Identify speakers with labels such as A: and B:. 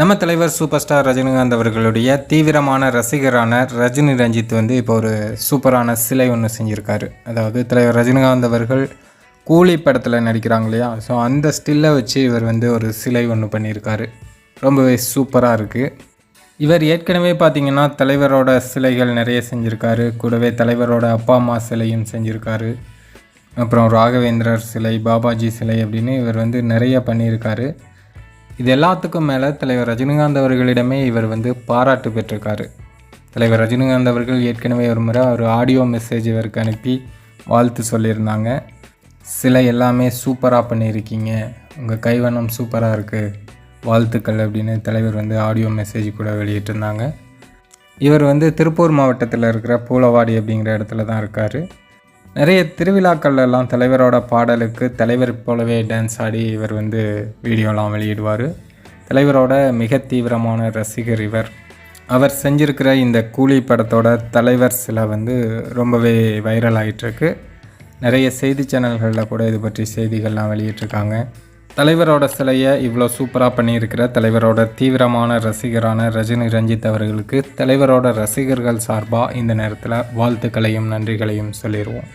A: நம்ம தலைவர் super star Rajinikanth அவர்களுடைய தீவிரமான ரசிகரான ரஜினி ரஞ்சித் வந்து இப்போ ஒரு சூப்பரான சிலை ஒன்று செஞ்சுருக்காரு. அதாவது தலைவர் ரஜினிகாந்த் அவர்கள் கூலி படத்தில் நடிக்கிறாங்க இல்லையா? ஸோ அந்த ஸ்டில்லை வச்சு இவர் வந்து ஒரு சிலை ஒன்று பண்ணியிருக்காரு ரொம்பவே சூப்பராக இருக்குது இவர் ஏற்கனவே பார்த்திங்கன்னா தலைவரோட சிலைகள் நிறைய செஞ்சுருக்காரு. கூடவே தலைவரோட அப்பா அம்மா சிலையும் செஞ்சுருக்காரு. அப்புறம் ராகவேந்திரர் சிலை பாபாஜி சிலை அப்படின்னு இவர் வந்து நிறைய பண்ணியிருக்காரு இது எல்லாத்துக்கும் மேலே தலைவர் ரஜினிகாந்த் அவர்களிடமே இவர் வந்து பாராட்டு பெற்றிருக்காரு. தலைவர் ரஜினிகாந்த் அவர்கள் ஏற்கனவே ஒரு முறை ஒரு ஆடியோ மெசேஜ் இவருக்கு அனுப்பி வாழ்த்து சொல்லியிருந்தாங்க. சிலை எல்லாமே சூப்பராக பண்ணியிருக்கீங்க. உங்கள் கைவண்ணம் சூப்பராக இருக்குது வாழ்த்துக்கள் அப்படின்னு தலைவர் வந்து ஆடியோ மெசேஜ் கூட வெளியிட்டிருந்தாங்க. இவர் வந்து திருப்பூர் மாவட்டத்தில் இருக்கிற பூலவாடி அப்படிங்கிற இடத்துல தான் இருக்கார். நிறைய திருவிழாக்கள்லாம் தலைவரோட பாடலுக்கு தலைவர் போலவே டான்ஸ் ஆடி இவர் வந்து வீடியோலாம் வெளியிடுவார். தலைவரோட மிக தீவிரமான ரசிகர் இவர். அவர் செஞ்சிருக்கிற இந்த கூலி படத்தோட தலைவர் சில வந்து ரொம்பவே வைரல் ஆகிட்டுருக்கு நிறைய செய்தி சேனல்களில் கூட இது பற்றி செய்திகள்லாம் வெளியிட்டிருக்காங்க. தலைவரோட சிலையை இவ்வளோ சூப்பராக பண்ணியிருக்கிற தலைவரோட தீவிரமான ரசிகரான ரஜினி ரஞ்சித் அவர்களுக்கு தலைவரோட ரசிகர்கள் சார்பாக இந்த நேரத்தில் வாழ்த்துக்களையும் நன்றிகளையும் சொல்லிடுவோம்